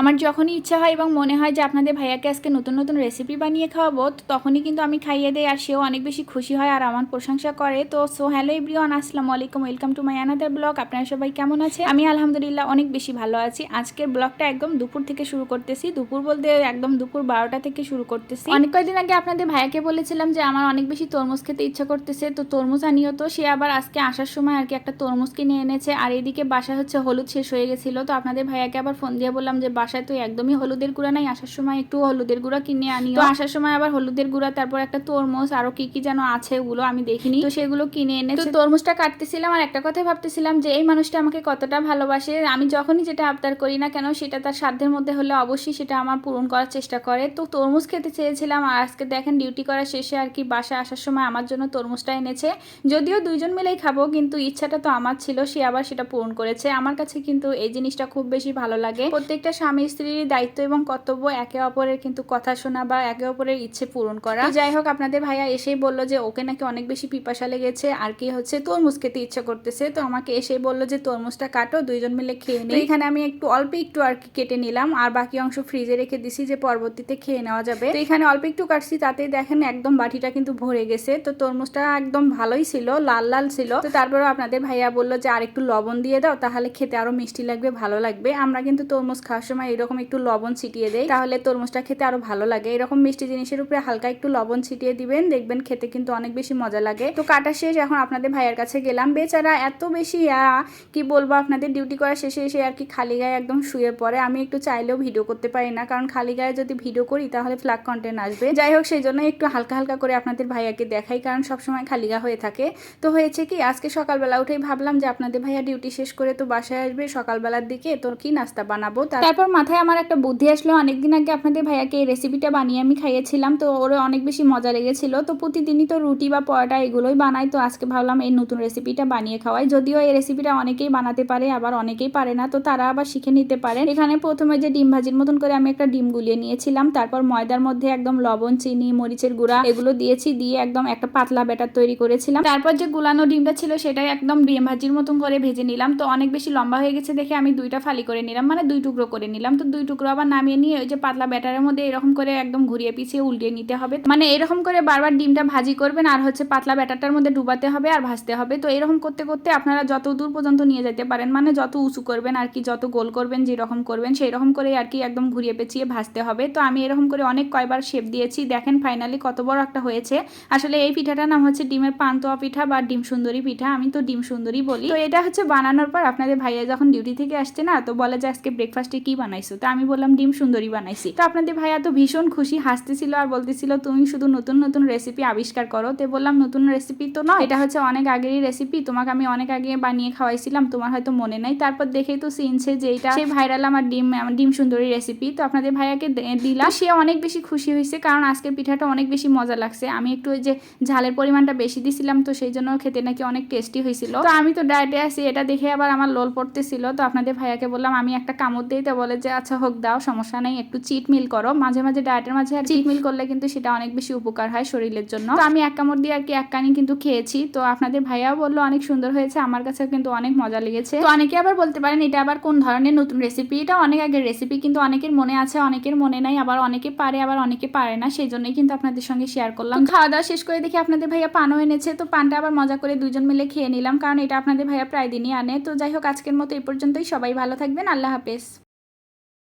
আমার যখনই ইচ্ছা হয় এবং মনে হয় যে আপনাদের ভাইয়াকে আজকে নতুন নতুন রেসিপি বানিয়ে খাওয়াবো, তো তখনই কিন্তু আমি খাইয়ে দেই আর সেও অনেক বেশি খুশি হয় আর আমার প্রশংসা করে। তো সো হ্যালো এভরিওয়ান আসসালামু আলাইকুম welcome to my another blog আপনারা সবাই কেমন আছে আমি আলহামদুলিল্লাহ অনেক বেশি ভালো আছি। আজকের ব্লগটা একদম দুপুর থেকে শুরু করতেছি। দুপুর বলতে একদম দুপুর বারোটা থেকে শুরু করতেছি। অনেক কয়েকদিন আগে আপনাদের ভাইয়াকে বলেছিলাম যে আমার অনেক বেশি তরমুজ খেতে ইচ্ছা করতেছে, তো তরমুজ আনিও তো। সে আবার আজকে আসার সময় আর কি একটা তরমুজ কিনে এনেছে। আর এদিকে বাসা হচ্ছে হলুদ শেষ হয়ে গেছিল। তো আপনাদের ভাইয়াকে আবার ফোন দিয়ে বললাম যে বাসায় তো একদমই হলুদের গুঁড়া নাই আসার সময় একটু হলুদের গুঁড়া কিনে আনি তো আসার সময় আবার হলুদের গুঁড়া তারপর একটা তরমুজ আরও কি কি যেন আছে ওগুলো আমি দেখিনি। তো সেগুলো কিনে এনে তো তরমুজটা কাটতেছিলাম আর একটা কথাই ভাবতেছিলাম যে এই মানুষটা আমাকে কতটা ভালোবাসে আমি যখনই যেটা আবদার করি না কেন সেটা তার সাধ্যের মধ্যে হলে অবশ্যই সেটা আমার পূরণ করার চেষ্টা করে। তো তরমুজ খেতে চেয়েছিলাম আর আজকে দেখেন ডিউটি করা শেষে আর কি বাসায় আসার সময় আমার জন্য তরমুজটা এনেছে। যদিও দুইজন মিলেই খাব কিন্তু ইচ্ছাটা তো আমার ছিল সে আবার সেটা পূরণ করেছে। আমার কাছে কিন্তু এই জিনিসটা খুব বেশি ভালো লাগে। প্রত্যেকটা স্বামী স্ত্রীর দায়িত্ব এবং কর্তব্য একে অপরের কিন্তু কথা শোনা বা একে অপরের ইচ্ছে পূরণ করা। যাই হোক আপনাদের ভাইয়া এসেই বলল যে ওকে নাকি অনেক বেশি পিপাসা লেগেছে আর কি হচ্ছে তরমুজ খেতে ইচ্ছে করতেছে। তো আমাকে এসেই বলল যে তরমুজটা কাটো দুইজন মিলে খেয়ে নিই। এখানে আমি একটু অল্প একটু আর কি কেটে নিলাম আর বাকি অংশ ফ্রিজে রেখে দিছি যে পরবর্তীতে খেয়ে নেওয়া যাবে। তো এখানে অল্প একটু কাটছি তাতেই দেখেন একদম বাটিটা কিন্তু ভরে গেছে। তো তরমুজটা একদম ভালোই ছিল লাল লাল ছিল। তো তারপরেও আপনাদের ভাইয়া বলল যে আর একটু লবণ দিয়ে দাও তাহলে খেতে আরও মিষ্টি লাগবে ভালো লাগবে। আমরা কিন্তু তরমুজ খাওয়ার সময় এরকম একটু লবণ ছিটিয়ে দেয় তাহলে তরমুজটা খেতে আরও ভালো লাগে। এরকম মিষ্টি জিনিসের উপরে হালকা একটু লবণ ছিটিয়ে দিবেন, দেখবেন খেতে কিন্তু অনেক বেশি মজা লাগে। তো কাটা শেষ, এখন আপনাদের ভাইয়ের কাছে গেলাম। বেচারা এত বেশি কি বলব আপনাদের, ডিউটি করা শেষে এসে আর কি খালি গায়ে একদম শুয়ে পড়ে। আমি একটু চাইলেও ভিডিও করতে পারি না, কারণ খালি গায়ে যদি ভিডিও করি, তাহলে ফ্ল্যাগ কন্টেন্ট আসবে। যাই হোক, সেই জন্য একটু হালকা হালকা করে আপনাদের ভাইয়াকে দেখাই, কারণ সবসময় খালি গা হয়ে থাকে। তো হয়েছে কি, আজকে সকালবেলা উঠেই ভাবলাম যে আপনাদের ভাইয়া ডিউটি শেষ করে তো বাসায় আসবে, সকালবেলার দিকে তো কি নাস্তা বানাবো? তার- তারপর মাথায় আমার একটা বুদ্ধি আসলো। অনেকদিন আগে আপনাদের ভাইয়াকে এই রেসিপিটা বানিয়ে আমি খাইয়েছিলাম, তো ওর অনেক বেশি মজা লেগেছিল। তো প্রতিদিনই তো রুটি বা পরোটা এগুলোই বানাই, তো আজকে ভাবলাম এই নতুন রেসিপিটা বানিয়ে খাওয়াই। যদিও এই রেসিপিটা অনেকেই বানাতে পারে, আবার অনেকেই পারে না, তো তারা আবার শিখে নিতে পারেন। এখানে প্রথমে যে ডিম ভাজির মতন করে আমি একটা ডিম গুলিয়ে নিয়েছিলাম, তারপর ময়দার মধ্যে একদম লবণ, চিনি, মরিচের গুঁড়া এগুলো দিয়েছি, দিয়ে একদম একটা পাতলা ব্যাটার তৈরি করেছিলাম। তারপর যে গুলানো ডিমটা ছিল সেটাই একদম ডিম ভাজির মতন করে ভেজে নিলাম, তো অনেক বেশি লম্বা হয়ে গেছে দেখে আমি দুইটা ফালি করে নিলাম মানে দুই টুকরো করে নিলাম। তো দুই টুকরো আবার নামিয়ে নিয়ে ওই যে পাতলা ব্যাটারের মধ্যে এরকম করে একদম ঘুরিয়ে পিছিয়ে উল্টিয়ে নিতে হবে। মানে এরকম করে বারবার ডিমটা ভাজি করবেন আর হচ্ছে পাতলা ব্যাটারটার মধ্যে ডুবাতে হবে আর ভাজতে হবে। তো এরকম করতে করতে আপনারা যত দূর পর্যন্ত নিয়ে যেতে পারেন মানে যত উঁচু করবেন আর কি, যত গোল করবেন, যেরকম করবেন সেই রকম করে আর কি একদম ঘুরিয়ে পেঁচিয়ে ভাজতে হবে। তো আমি এরকম করে অনেক কয়বার শেপ দিয়েছি। দেখেন ফাইনালি কত বড় একটা হয়েছে। আসলে এই পিঠাটার নাম হচ্ছে ডিমের পান্তোয়া পিঠা বা ডিম সুন্দরী পিঠা। আমি তো ডিম সুন্দরী বলি। তো এটা হচ্ছে বানানোর পর আপনাদের ভাইয়া যখন ডিউটি থেকে আসছে না, তো বলে যে আজকে ব্রেকফাস্টে কি বানাইছো? তো আমি বললাম, ডিম সুন্দরী বানাইছি। তো আপনাদের ভাইয়া তো ভীষণ খুশি, হাসতেছিল আর বলতেছিল, তুমি শুধু নতুন নতুন রেসিপি আবিষ্কার করো। তো বললাম, নতুন রেসিপি তো নয়, এটা হচ্ছে অনেক আগেরই রেসিপি তোমাকে আমি অনেক আগে বানিয়ে খাওয়াইছিলাম, তোমার হয়তো মনে নাই। তারপর দেখেই তো চিনছে যে এটা সেই ভাইরাল আমার ডিম ডিম সুন্দরী রেসিপি তো আপনাদের ভাইয়াকে দিলাম। সে অনেক বেশি খুশি হয়েছে, কারণ আজকের পিঠাটা অনেক বেশি মজা লাগছে। আমি একটু ওই যে ঝালের পরিমাণটা বেশি দিছিলাম, তো সেই জন্য খেতে নাকি অনেক টেস্টি হয়েছিল। তো আমি তো ডায়েটে আছি, এটা দেখে আবার আমার লোল পড়তেছিল। তো আপনাদের ভাইয়াকে বললাম, আমি একটা কামড় দিই। তো বলে যে আচ্ছা হোক দাও সমস্যা নেই একটু চিট মিল করো। মাঝে মাঝে ডায়েটের মাঝে আর চিট মিল করলে কিন্তু সেটা অনেক বেশি উপকার হয় শরীরের জন্য। তো আমি এক কামড় দিয়ে আর কি এক কানি কিন্তু খেয়েছি। তো আপনাদের ভাইয়াও বলল অনেক সুন্দর হয়েছে আমার কাছে কিন্তু অনেক মজা লেগেছে। তো অনেকে আবার বলতে পারেন এটা আবার কোন ধরনের নতুন রেসিপি এটা অনেক আগের রেসিপি কিন্তু অনেকের মনে আছে অনেকের মনে নাই আবার অনেকে পারে আবার অনেকে পারে না। সেই জন্যই কিন্তু আপনাদের সঙ্গে শেয়ার করলাম। খাওয়া দাওয়া শেষ করে দেখি আপনাদের ভাইয়া পানও এনেছে। তো পানটা আবার মজা করে দুজন মিলে খেয়ে নিলাম কারণ এটা আপনাদের ভাইয়া প্রায় দিনই আনে। তো যাই হোক আজকের মতো এই পর্যন্তই। সবাই ভালো থাকবেন। আল্লাহ হাফেজ।